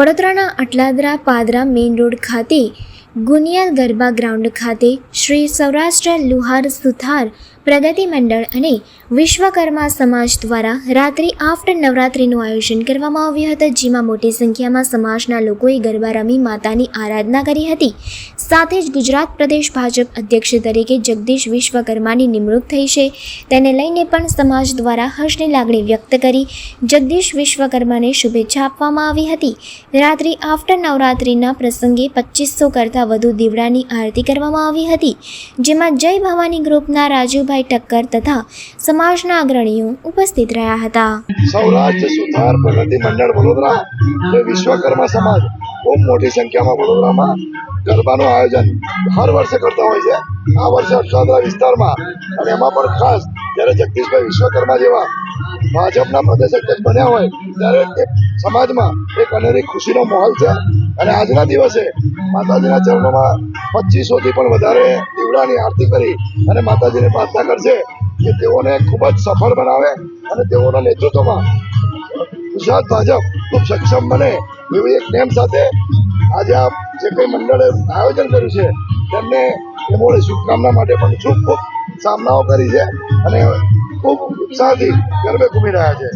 વડોદરાના Atladara Padra main road ખાતે ગુનિયાલ garba ground ખાતે શ્રી સૌરાષ્ટ્ર લુહાર સુથાર પ્રગતિ મંડળ અને વિશ્વકર્મા સમાજ દ્વારા રાત્રિ આફ્ટર નવરાત્રિનું આયોજન કરવામાં આવ્યું હતું, જેમાં મોટી સંખ્યામાં સમાજના લોકોએ ગરબા રમી માતાની આરાધના કરી હતી. સાથે જ ગુજરાત પ્રદેશ ભાજપ અધ્યક્ષ તરીકે જગદીશ વિશ્વકર્માની નિમણૂક થઈ છે. તેને લઈને પણ સમાજ દ્વારા હર્ષની લાગણી વ્યક્ત કરી જગદીશ વિશ્વકર્માને શુભેચ્છા આપવામાં આવી હતી. રાત્રિ આફ્ટર નવરાત્રિના પ્રસંગે પચીસો કરતાં વધુ દીવડાની આરતી કરવામાં આવી હતી, જેમાં જય ભવાની ગ્રુપના રાજુભાઈ ટક્કર તથા સમાજના અગ્રણીઓ ઉપસ્થિત રહ્યા હતા. સૌરાષ્ટ્ર સુથાર પ્રગતિ મંડળ વડોદરા વિશ્વકર્મા સમાજ બહુ મોટી સંખ્યામાં વડોદરામાં ગરબાનું આયોજન હર વર્ષે કરતા હોય છે. આ વર્ષે અક્ષાદરા વિસ્તારમાં અને એમાં પણ ખાસ જ્યારે જગદીશભાઈ વિશ્વકર્મા જેવા ભાજપના પ્રદેશ અધ્યક્ષ બન્યા હોય, ત્યારે સમાજમાં એક અનેરી ખુશીનો માહોલ છે. અને આજના દિવસે માતાજીના ચરણોમાં પચીસોથી પણ વધારે દીવડાની આરતી કરી અને માતાજીને પ્રાર્થના કરશે કે તેઓને ખૂબ જ સફળ બનાવે અને તેઓના નેતૃત્વમાં ગુજરાત ભાજપ ખૂબ સક્ષમ બને એવી એક નેમ સાથે આજે આ જે કંઈ મંડળે આયોજન કર્યું છે, તેમને મોડે શુભકામના માટે પણ ખૂબ ખૂબ સામનાઓ કરી છે. અને ખૂબ ઉત્સાહથી ગરબે ઘૂમી રહ્યા છે